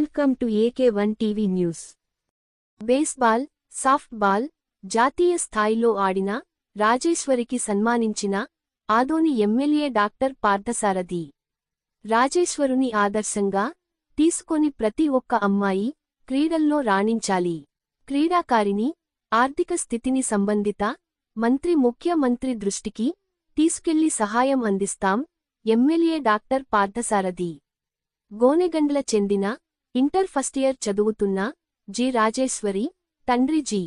Welcome to AK one TV news. Baseball softball జాతీయ స్థాయిలో ఆడిన రాజేశ్వరికి సన్మానించిన ఆదోని ఎమ్మెల్యే డాక్టర్ పార్థసారథి. రాజేశ్వరుని ఆదర్శంగా తీసుకొని ప్రతి ఒక్క అమ్మాయి క్రీడల్లో రాణించాలి. క్రీడాకారిణి ఆర్థిక స్థితిని సంబంధిత మంత్రి ముఖ్యమంత్రి దృష్టికి తీసుకెళ్ళి సహాయం అందిస్తాం ఎమ్మెల్యే డాక్టర్ పార్థసారథి. గోనెగండ్ల చెందిన ఇంటర్ ఫస్ట్ ఇయర్ చదువుతున్న జి రాజేశ్వరి తండ్రి జి.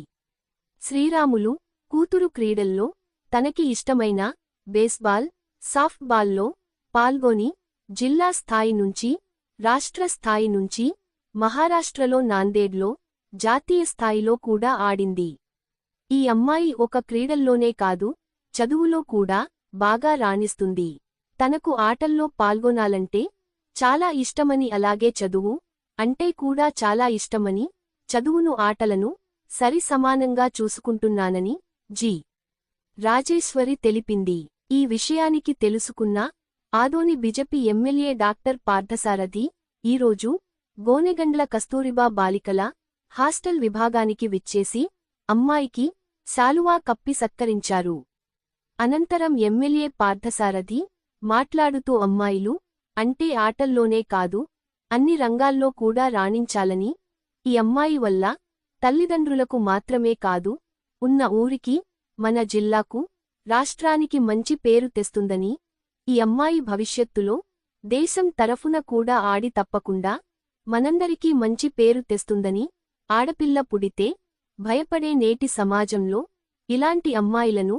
శ్రీరాములు కూతురు క్రీడల్లో తనకి ఇష్టమైన బేస్బాల్ సాఫ్ట్బాల్లో పాల్గొని జిల్లా స్థాయి నుంచి రాష్ట్ర స్థాయి నుంచి మహారాష్ట్రలో నాందేడ్లో జాతీయ స్థాయిలో కూడా ఆడింది. ఈ అమ్మాయి ఒక క్రీడల్లోనే కాదు చదువులో కూడా బాగా రాణిస్తుంది. తనకు ఆటల్లో పాల్గొనాలంటే చాలా ఇష్టమని అలాగే చదువు అంటే కూడా చాలా ఇష్టమని చదువును ఆటలను సరి సమానంగా చూసుకుంటున్నానని జి. రాజేశ్వరి తెలిపింది. ఈ విషయానికి తెలుసుకున్న Adoni BJP MLA doctor Parthasarathy ఈరోజు గోనెగండ్ల కస్తూరిబా బాలికల హాస్టల్ విభాగానికి విచ్చేసి అమ్మాయికి శాలువా కప్పి సత్కరించారు. అనంతరం ఎమ్మెల్యే పార్థసారథి మాట్లాడుతూ అమ్మాయిలు అంటే ఆటల్లోనే కాదు అన్ని రంగాల్లో కూడా రాణించాలని ఈ అమ్మాయి వల్ల తల్లిదండ్రులకు మాత్రమే కాదు ఉన్న ఊరికి మన జిల్లాకు రాష్ట్రానికి మంచి పేరు తెస్తుందని ఈ అమ్మాయి భవిష్యత్తులో దేశం తరఫున కూడా ఆడి తప్పకుండా మనందరికీ మంచి పేరు తెస్తుందని ఆడపిల్ల పుడితే భయపడే నేటి సమాజంలో ఇలాంటి అమ్మాయిలను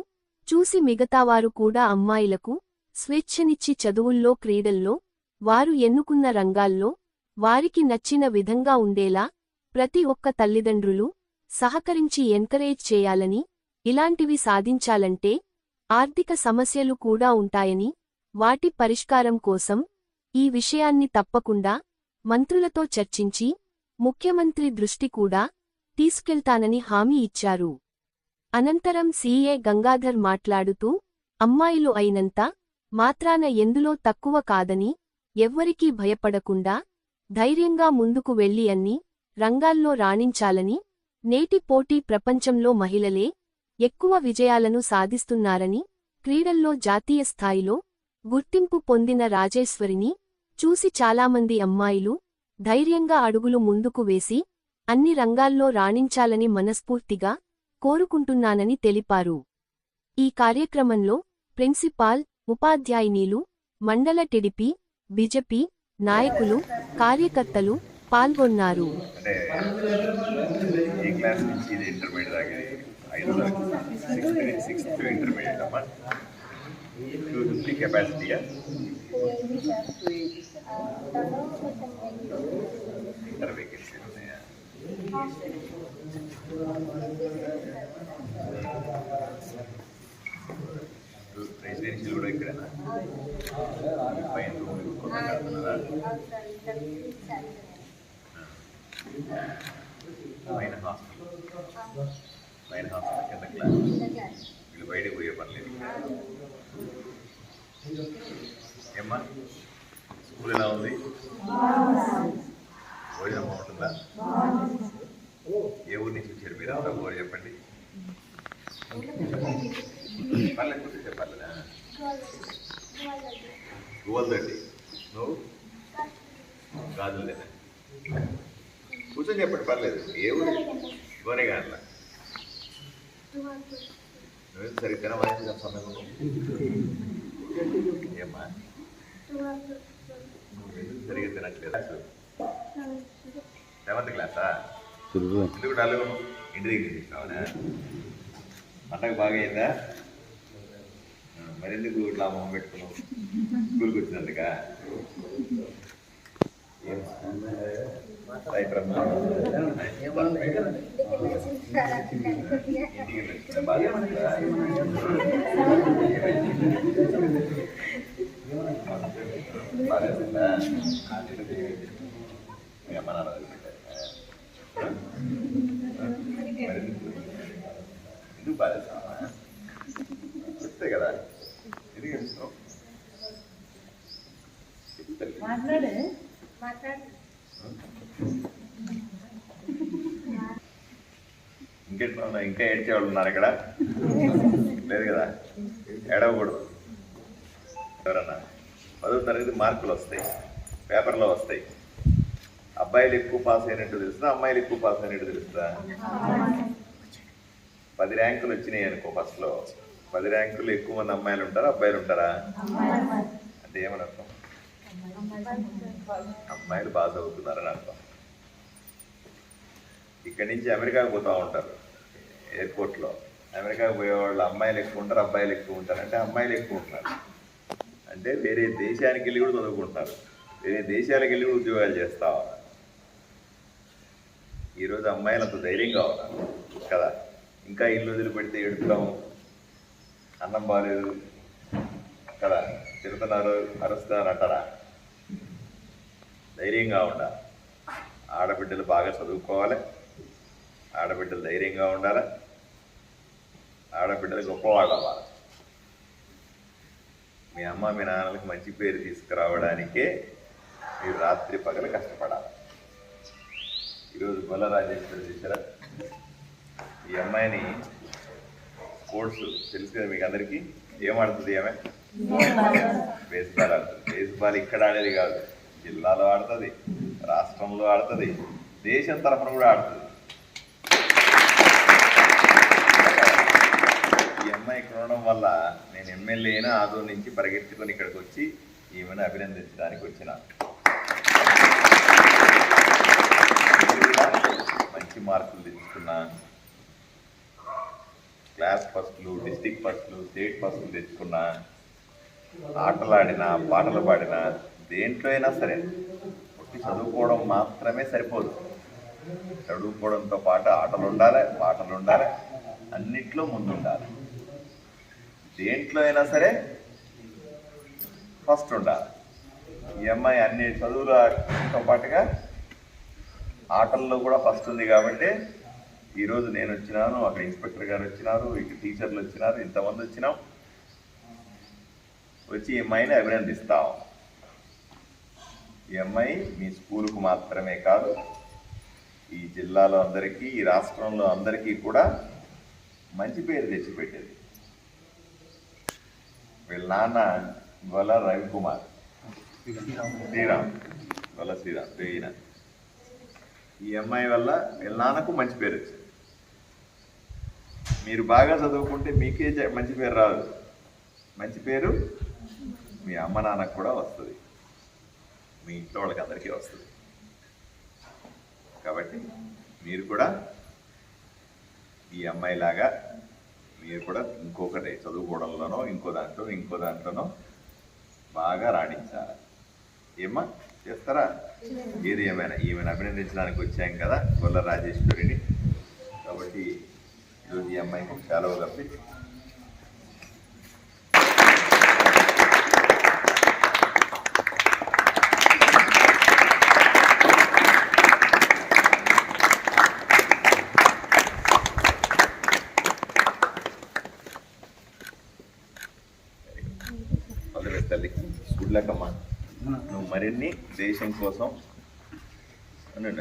చూసి మిగతావారు కూడా అమ్మాయిలకు స్వేచ్ఛనిచ్చి చదువుల్లో క్రీడల్లో వారు ఎన్నుకున్న రంగాల్లో వారికి నచ్చిన విధంగా ఉండేలా ప్రతి ఒక్క తల్లిదండ్రులు సహకరించి ఎంకరేజ్ చేయాలని ఇలాంటివి సాధించాలంటే ఆర్థిక సమస్యలు కూడా ఉంటాయని వాటి పరిష్కారం కోసం ఈ విషయాన్ని తప్పకుండా మంత్రులతో చర్చించి ముఖ్యమంత్రి దృష్టి కూడా తీసుకెళ్తానని హామీ ఇచ్చారు. అనంతరం సీఏ గంగాధర్ మాట్లాడుతూ అమ్మాయిలు అయినంత మాత్రాన ఎందులో తక్కువ కాదని ఎవ్వరికీ భయపడకుండా ధైర్యంగా ముందుకు వెళ్ళి అన్ని రంగాల్లో రాణించాలని నేటి పోటీ ప్రపంచంలో మహిళలే ఎక్కువ విజయాలను సాధిస్తున్నారని క్రీడల్లో జాతీయ స్థాయిలో గుర్తింపు పొందిన రాజేశ్వరిని చూసి చాలామంది అమ్మాయిలు ధైర్యంగా అడుగులు ముందుకు వేసి అన్ని రంగాల్లో రాణించాలని మనస్ఫూర్తిగా కోరుకుంటున్నానని తెలిపారు. ఈ కార్యక్రమంలో ప్రిన్సిపాల్ ఉపాధ్యాయినీలు మండల టిడిపి బిజెపి నాయకులు కార్యకర్తలు పాల్గొన్నారు. ప్రెసిడెన్షియల్ కూడా క్లాస్ పైన హాస్టల్ పైన హాస్టల్ కింద క్లాస్ వీళ్ళు బయటకు పోయే పర్లేదు ఏమ్మా? స్కూల్ ఎలా ఉంది? భోజనం బాగుంటుందా? కాట్లా నువ్వు సరిగ్గా తినమని సమయం ఎందుకు సరిగ్గా తినట్లేదు? సెవెంత్ క్లాసా? ఎందుకు డల్లు ఇంటి దగ్గర తీసుకురావనా పండగ బాగా అయిందా? ఆ, మరి ఎందుకు ఇట్లా మొహం పెట్టుకున్నావు? స్కూల్కి వచ్చినందుక? ఎందుకు? ఎందుకు చెప్తే కదా ఎందుకు తల్లి. మాట్లాడే ఇంకెట్లా ఇంకా ఏడ్చేవాళ్ళు ఉన్నారు ఇక్కడ? లేదు కదా? ఏడవకూడదు. ఎవరన్నా? పదో తరగతి మార్కులు వస్తాయి. పేపర్లో వస్తాయి. అబ్బాయిలు ఎక్కువ పాస్ అయినట్టు తెలుస్తుందా? అమ్మాయిలు ఎక్కువ పాస్ అయినట్టు తెలుస్తుందా? పది ర్యాంకులు వచ్చినాయి అనుకో ఫస్ట్లో పది ర్యాంకులు ఎక్కువ మంది అమ్మాయిలు ఉంటారా? అబ్బాయిలు ఉంటారా? అంటే ఏమని అర్థం? అమ్మాయిలు బాగా చదువుతున్నారని అర్థం. ఇక్కడి నుంచి అమెరికాకు పోతూ ఉంటారు ఎయిర్పోర్ట్లో. అమెరికాకు పోయేవాళ్ళు అమ్మాయిలు ఎక్కువ ఉంటారు అబ్బాయిలు ఎక్కువ ఉంటారు అంటే అమ్మాయిలు ఎక్కువ ఉంటారు అంటే వేరే దేశానికి వెళ్ళి కూడా చదువుకుంటారు వేరే దేశాలకు వెళ్ళి కూడా ఉద్యోగాలు చేస్తా ఉన్నారు. ఈరోజు అమ్మాయిలు అంత ధైర్యంగా ఉన్నారు కదా? ఇంకా ఇల్లు వదిలిపెడితే ఎడుతాం అన్నం బాగాలేదు కదా? తిరుగుతున్నారు అరుస్తున్నారు అంటారా ధైర్యంగా ఉండాలి. ఆడబిడ్డలు బాగా చదువుకోవాలి. ఆడబిడ్డలు ధైర్యంగా ఉండాలి. ఆడబిడ్డలు గొప్పవాళ్ళు అవ్వాలి మీ అమ్మ మీ నాన్నలకు మంచి పేరు తీసుకురావడానికే మీరు రాత్రి పగలు కష్టపడాలి. ఈరోజు గొల్ల రాజేశ్వరి చూసారా ఈ అమ్మాయిని స్పోర్ట్స్ తెలుసు కదా మీకు అందరికీ? ఏం ఆడుతుంది ఆమె? బేస్బాల్ ఆడుతుంది. బేస్బాల్ ఇక్కడ ఆడేది కాదు. జిల్లాలో ఆడుతుంది రాష్ట్రంలో ఆడుతుంది దేశం తరఫున కూడా ఆడుతుంది. ఈ అమ్మాయి ఇక్కడ ఉండడం వల్ల నేను ఎమ్మెల్యే అయినా ఆదో నుంచి పరిగెత్తుకొని ఇక్కడికి వచ్చి ఈమెను అభినందించడానికి వచ్చిన. మంచి మార్కులు తెచ్చుకున్నా క్లాస్ ఫస్ట్లు డిస్టిక్ ఫస్ట్లు స్టేట్ ఫస్ట్లు తెచ్చుకున్నా ఆటలాడినా పాటలు పాడినా దేంట్లో అయినా సరే ఒకటి చదువుకోవడం మాత్రమే సరిపోదు. చదువుకోవడంతో పాటు ఆటలు ఉండాలి పాటలు ఉండాలి అన్నిట్లో ముందుండాలి. దేంట్లో అయినా సరే ఫస్ట్ ఉండాలి. ఈ అమ్మాయి అన్ని చదువులతో పాటుగా ఆటల్లో కూడా ఫస్ట్ ఉంది కాబట్టి ఈరోజు నేను వచ్చినాను అక్కడ ఇన్స్పెక్టర్ గారు వచ్చినారు ఇక్కడ టీచర్లు వచ్చినారు ఇంతమంది వచ్చినాం. వచ్చి ఈ అమ్మాయిని అభినందిస్తాం. ఈ అమ్మాయి మీ స్కూల్కు మాత్రమే కాదు ఈ జిల్లాలో అందరికీ ఈ రాష్ట్రంలో అందరికీ కూడా మంచి పేరు తెచ్చిపెట్టేది. వీళ్ళ నాన్న గొల్ల రవికుమార్. శ్రీరామ్. గొల్ల శ్రీరామ్ ఈయన. ఈ అమ్మాయి వల్ల వీళ్ళ నాన్నకు మంచి పేరు వచ్చింది. మీరు బాగా చదువుకుంటే మీకే జ- మంచి పేరు రాదు. మంచి పేరు మీ అమ్మ నాన్నకు కూడా వస్తుంది. మీ ఇంట్లో వాళ్ళకి అందరికీ వస్తుంది. కాబట్టి మీరు కూడా ఈ అమ్మాయిలాగా మీరు కూడా ఇంకొకటి చదువుకోవడంలోనో ఇంకో దాంట్లో ఇంకో దాంట్లోనో బాగా రాణించాలి. ఏమ్మా? చేస్తారా? ఏది ఏమైనా? ఈమెను అభినందించడానికి వచ్చాం కదా గొల్ల రాజేశ్వరిని. కాబట్టి ఈరోజు ఈ అమ్మాయికి సెలవు కప్పి గుడ్ లక్ అమ్మా నువ్వు మరిన్ని దేశం కోసం. అని